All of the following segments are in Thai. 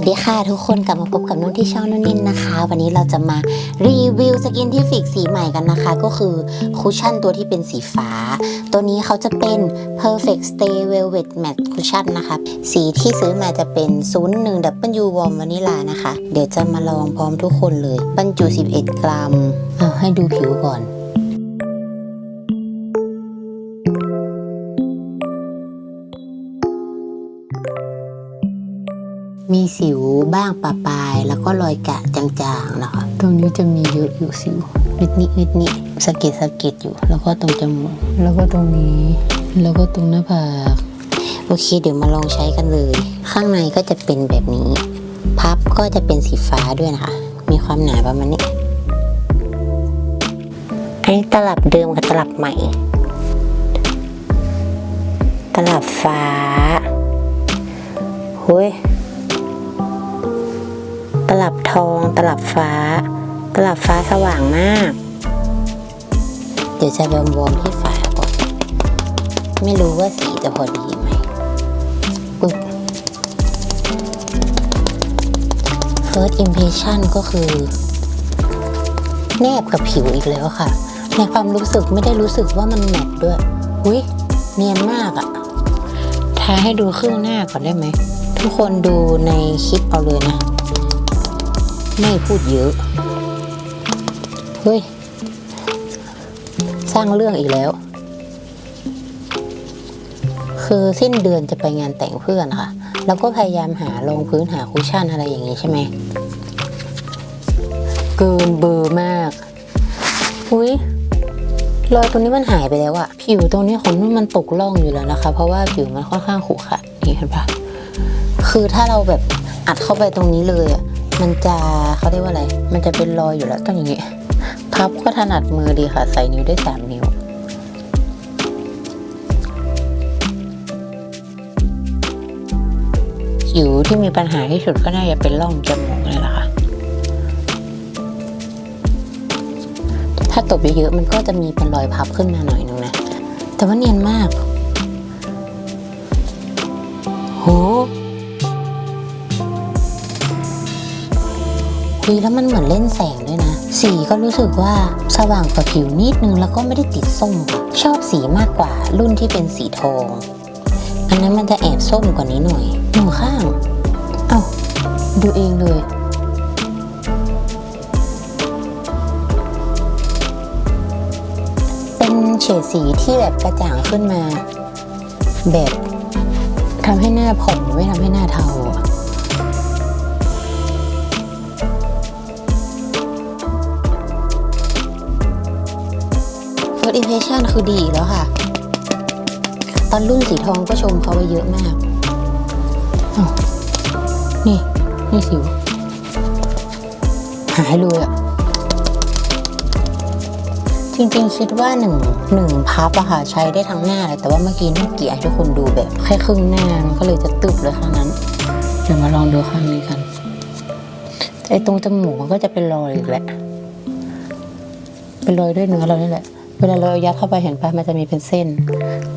วัสดีค่ะทุกคนกลับมาพบกับนุ่นที่ช่องนุ่นนินนะคะ วันนี้เราจะมารีวิวสกินที่ฟิกสีใหม่กันนะคะ ก็คือคุชชั่นตัวที่เป็นสีฟ้า ตัวนี้เขาจะเป็น perfect stay velvet matte cushion นะคะ สีที่ซื้อมาจะเป็น 01 W warm vanilla นะคะ เดี๋ยวจะมาลองพร้อมทุกคนเลยบรรจุ 11 กรัม เอาให้ดูผิวก่อน สิวบ้างปะปลาย แล้วก็รอยกะจางๆนะคะ ตรงนี้จะมีเยอะอยู่สิวนิดนิดนิดนิดสะเก็ดสะเก็ดอยู่ แล้วก็ตรงจมูกแล้วก็ตรงนี้ แล้วก็ตรงหน้าผากโอเคเดี๋ยวมาลองใช้กันเลย ข้างในก็จะเป็นแบบนี้ พับก็จะเป็นสีฟ้าด้วยนะคะ มีความหนาประมาณนี้อันนี้ตลับเดิมกับตลับใหม่ ตลับฟ้าเฮ้ย ตลับทอง ตลับฟ้า ตลับฟ้าสว่างมาก เดี๋ยวจะวอมวมๆที่ฝาก่อนไม่รู้ว่าสีจะพอดีไหมปึ๊บ first impression ก็คือ แนบกับผิวอีกแล้วค่ะ ในความรู้สึกไม่ได้รู้สึกว่ามันแมทด้วยอุ้ยเนียนมากอะทาให้ดูครึ่งหน้าก่อนได้ไหม ทุกคนดูในคลิปเอาเลยนะ ไม่พูดเยอะ เฮ้ย สร้างเรื่องอีกแล้ว คือสิ้นเดือนจะไปงานแต่งเพื่อนค่ะ แล้วก็พยายามหารองพื้นหาคุชชั่นอะไรอย่างนี้ใช่ไหม เกินเบอร์มากอุ้ยรอยตรงนี้มันหายไปแล้วอะผิวตรงนี้ของนุ่นมันตกล่องอยู่แล้วนะคะ เพราะว่าผิวมันค่อนข้างขรุขระนี่เห็นปะคือถ้าเราแบบอัดเข้าไปตรงนี้เลยอะ มันจะเขาเรียกว่าอะไร มันจะเป็นรอยอยู่แล้วต้องอย่างนี้ พับก็ถนัดมือดีค่ะ ใส่นิ้วได้สามนิ้วผิวที่มีปัญหาที่สุดก็น่าจะเป็นร่องจมูกนี่แหละค่ะ ถ้าตบเยอะๆมันก็จะมีเป็นรอยพับขึ้นมาหน่อยนึงนะ แต่ว่าเนียนมาก คุยแล้วมันเหมือนเล่นแสงด้วยนะ สีก็รู้สึกว่าสว่างกว่าผิวนิดนึงแล้วก็ไม่ได้ติดส้มค่ะชอบสีมากกว่ารุ่นที่เป็นสีทอง อันนั้นมันจะแอบส้มกว่านี้หน่อยหนึ่งข้าง เอ้าดูเองเลยเป็นเฉดสีที่แบบกระจ่างขึ้นมา แบบทำให้หน้าผ่องไม่ทำให้หน้าเทา เฟิร์สอิมเพรสชั่นคือดีแล้วค่ะ ตอนรุ่นสีทองก็ชมเขาไว้เยอะมาก นี่ นี่สิว หายเลยอะจริงๆ คิดว่าหนึ่งหนึ่งพับอะค่ะใช้ได้ทั้งหน้าเลย แต่ว่าเมื่อกี้นี่เกี่ยให้ทุกคนดูแบบ แค่ครึ่งหน้ามันก็เลยจะตึบเลยข้างนั้น เดี๋ยวมาลองดูข้างนี้กันไอ้ตรงจมูกมันก็จะเป็นรอยอีกแหละ เป็นรอยด้วยเนื้อเรานี่แหละ เวลาเรายัดเข้าไปเห็นปะมันจะมีเป็นเส้น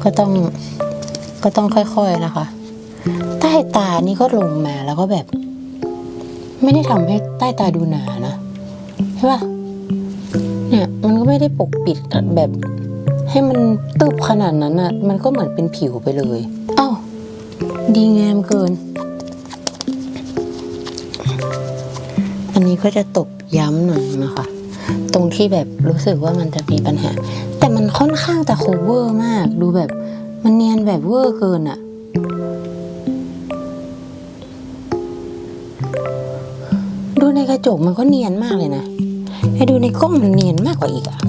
ก็ต้องก็ต้องค่อย ๆนะคะ ใต้ตานี่ก็ลงมาแล้วก็แบบ ไม่ได้ทำให้ใต้ตาดูหนานะใช่ปะเนี่ย มันก็ไม่ได้ปกปิดแบบ ให้มันตึบขนาดนั้นอะ มันก็เหมือนเป็นผิวไปเลยอ้าวดีงามเกิน อันนี้ก็จะตบย้ำหน่อยนะคะ ตรงที่แบบรู้สึกว่ามันจะมีปัญหา แต่มันค่อนข้างจะโคเวอร์มาก ดูแบบ มันเนียนแบบเวอร์เกินอะดูในกระจกมันก็เนียนมากเลยนะให้ดูในกล้องมันเนียนมากกว่าอีกอะ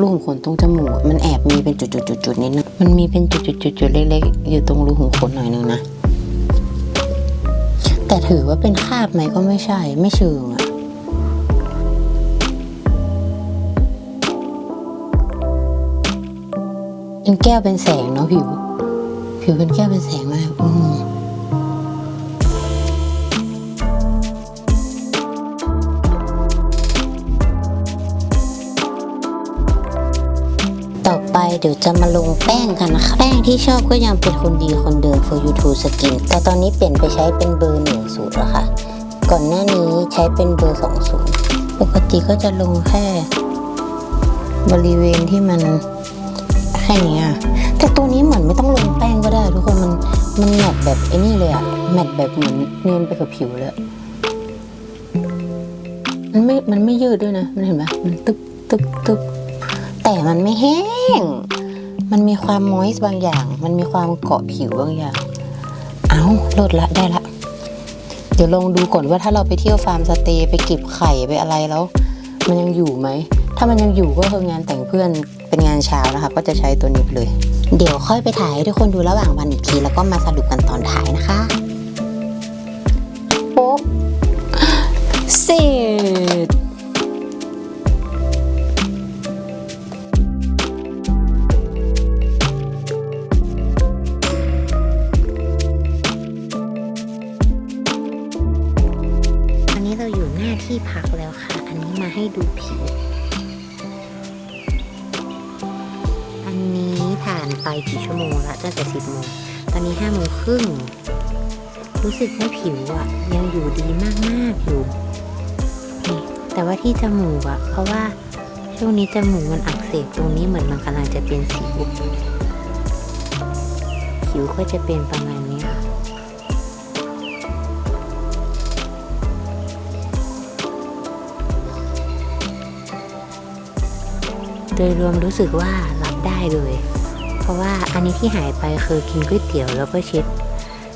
รูขุมขนตรงจมูกมันแอบมีเป็นจุดๆๆนิดนึง มันมีเป็นจุดๆๆเล็กๆ อยู่ตรงรูหูขนหน่อยนึงนะ แต่ถือว่าเป็นคราบไหมก็ไม่ใช่ ไม่เชิงอะเป็นแก้วเป็นแสงเนาะผิว ผิวเป็นแก้วเป็นแสงมากอืม เดี๋ยวจะมาลงแป้งกันนะคะ แป้งที่ชอบก็ยังเป็นคนดีคนเดิม for you to skin แต่ตอนนี้เปลี่ยนไปใช้เป็นเบอร์หนึ่งสูตรแล้วค่ะ ก่อนหน้านี้ใช้เป็นเบอร์สองศูนย์ปกติก็จะลงแค่ บริเวณที่มันแค่เนี้ยแต่ตัวนี้เหมือนไม่ต้องลงแป้งก็ได้ ทุกคนมันมันแมทแบบไอ้นี่เลยอะแมทแบบเหมือนเนียนไปกับผิวเลยมันไม่ มันไม่ยืดด้วยนะ มันเห็นไหมมันตึ๊บตึ๊บตึ๊บ แต่มันไม่แห้ง มันมีความมอยส์บางอย่าง มันมีความเกาะผิวบางอย่าง เอาลดละได้ละ เดี๋ยวลองดูก่อนว่าถ้าเราไปเที่ยวฟาร์มสเตย์ไปเก็บไข่ไปอะไรแล้ว มันยังอยู่ไหม ถ้ามันยังอยู่ก็คืองานแต่งเพื่อนเป็นงานเช้านะคะ ก็จะใช้ตัวนี้เลย เดี๋ยวค่อยไปถ่ายให้ทุกคนดูระหว่างวันอีกที แล้วก็มาสรุปกันตอนถ่ายนะคะโป๊ะเสร็จ ที่พักแล้วค่ะ อันนี้มาให้ดูผิวอันนี้ผ่านไปกี่ชั่วโมงละตั้งแต่สิบโมง ตอนนี้ห้าโมงครึ่ง รู้สึกว่าผิวอะยังอยู่ดีมากๆอยู่ แต่ว่าที่จมูกอะเพราะว่าช่วงนี้จมูกมันอักเสบตรงนี้เหมือนมันกำลังจะเป็นสิวผิวก็จะเป็นประมาณนี้ค่ะ โดยรวมรู้สึกว่ารับได้เลย เพราะว่าอันนี้ที่หายไปคือกินก๋วยเตี๋ยวแล้วก็เช็ด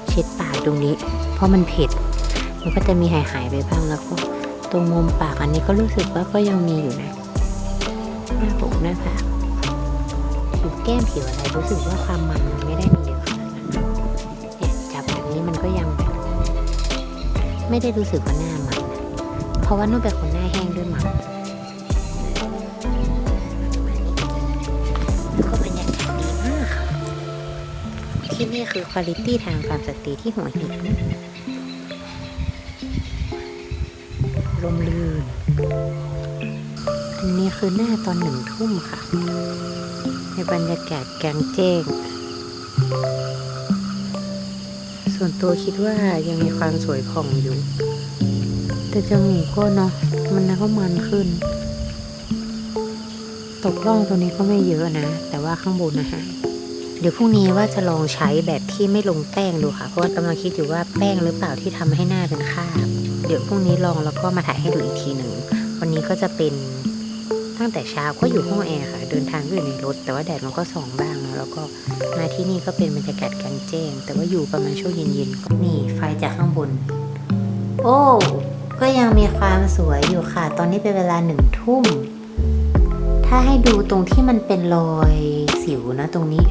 เช็ดปากตรงนี้ เพราะมันเผ็ด มันก็จะมีหายหายไปบ้างแล้วก็ตรงมุมปากอันนี้ก็รู้สึกว่าก็ยังมีอยู่นะหน้าปกหน้าผากผิวแก้มผิวอะไรรู้สึกว่าความมันมันไม่ได้มีเยอะขนาดนั้นเนี่ยจับแบบนี้มันก็ยังแบบไม่ได้รู้สึกว่าหน้ามัน เพราะว่านุ่นเป็นคนหน้าแห้งด้วยมั้ง ที่นี่คือคุณภาพทางการสตรีที่หัวหินลมลื่น อันนี้คือหน้าตอนหนึ่งทุ่มค่ะ ในบรรยากาศกลางแจ้ง ส่วนตัวคิดว่ายังมีความสวยผ่องอยู่ แต่จมูกก็เนาะมันก็มันขึ้น ตกล่องตัวนี้ก็ไม่เยอะนะ แต่ว่าข้างบนนะฮะ เดี๋ยวพรุ่งนี้ว่าจะลองใช้แบบที่ไม่ลงแป้งดูค่ะ เพราะว่ากำลังคิดอยู่ว่าแป้งหรือเปล่าที่ทำให้หน้าเป็นคราบเดี๋ยวพรุ่งนี้ลองแล้วก็มาถ่ายให้ดูอีกทีหนึ่ง วันนี้ก็จะเป็นตั้งแต่เช้าก็อยู่ห้องแอร์ค่ะ เดินทางก็อยู่ในรถ แต่ว่าแดดมันก็ส่องบ้างแล้วก็มาที่นี่ก็เป็นบรรยากาศกลางแจ้ง แต่ว่าอยู่ประมาณช่วงเย็นๆก็นี่ไฟจากข้างบน โอ้ก็ยังมีความสวยอยู่ค่ะ ตอนนี้เป็นเวลาหนึ่งทุ่มถ้าให้ดูตรงที่มันเป็นรอยสิวนะตรงนี้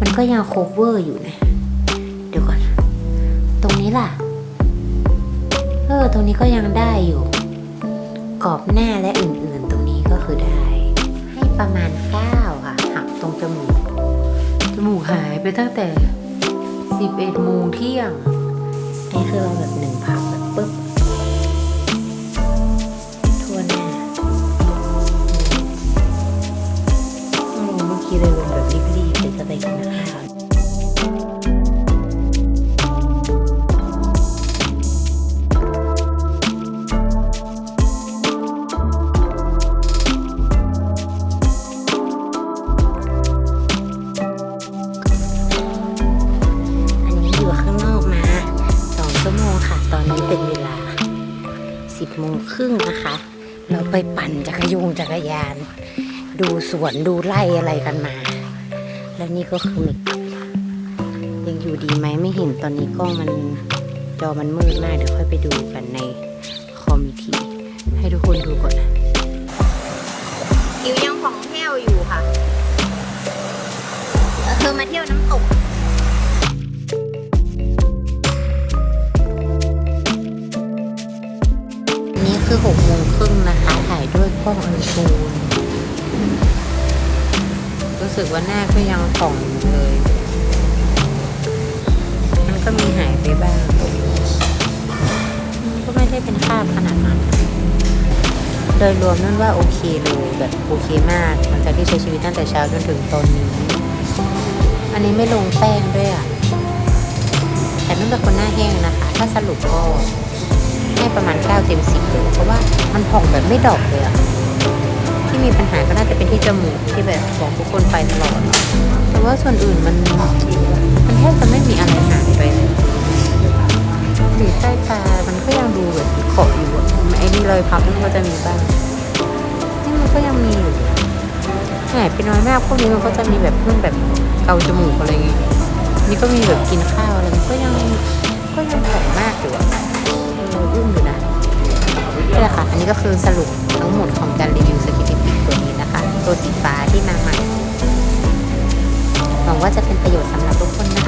มันก็ยังโคเวอร์อยู่นะ เดี๋ยวก่อน ตรงนี้ล่ะ เออ ตรงนี้ก็ยังได้อยู่ กรอบหน้าและอื่นๆ ตรงนี้ก็คือได้ ให้ประมาณเก้าค่ะ หักตรงจมูก จมูกหายไปตั้งแต่สิบเอ็ดโมงเที่ยง นี่คือเราแบบหนึ่งพัก ไปปั่นจักรยงจักรยาน ดูสวนดูไร่อะไรกันมา แล้วนี่ก็คือ ยังอยู่ดีไหมไม่เห็นตอนนี้กล้องมันจอมันมืดมากเดี๋ยวค่อยไปดูกันในคอมอีกทีให้ทุกคนดูก่อนผิวยังผ่องแผ้วอยู่ค่ะเธอมาเที่ยวน้ำตก คือหกโมงครึ่งนะคะ ถ่ายด้วยกล้องไอโฟนรู้สึกว่าหน้าก็ยังผ่องอยู่เลย มันก็มีหายไปบ้าง ก็ไม่ได้เป็นคราบขนาดนั้น โดยรวมนั่นว่าโอเคเลยแบบโอเคมาก หลังจากที่ใช้ชีวิตตั้งแต่เช้าจนถึงตอนนี้ อันนี้ไม่ลงแป้งด้วยอะแต่นุ่นเป็นคนหน้าแห้งนะคะ ถ้าสรุปก็ ประมาณ 9 เต็ม 10เลยเพราะว่ามันผ่องแบบไม่ดอกเลยอะที่มีปัญหาก็น่าจะเป็นที่จมูกที่แบบบอกทุกคนไปตลอด แต่ว่าส่วนอื่นมันมันแทบจะไม่มีอะไรหายไปเลยหรือใต้ตา มันก็ยังดูแบบขอบอยู่อะไอ้นี่รอยพับมันก็จะมีบ้างนี่มันก็ยังมีอยู่หายไปน้อยมากพวกนี้มันก็จะมีแบบเพิ่งแบบเกาจมูกอะไรเงี้ยนี่ก็มีแบบกินข้าวอะไรมันก็ยังก็ยังผอมมากอยู่อะ นี่แหละค่ะ อันนี้ก็คือสรุปทั้งหมดของการรีวิวสกินทิตัวนี้นะคะ ตัวสีฟ้าที่มาใหม่หวังว่าจะเป็นประโยชน์สำหรับทุกคนนะคะ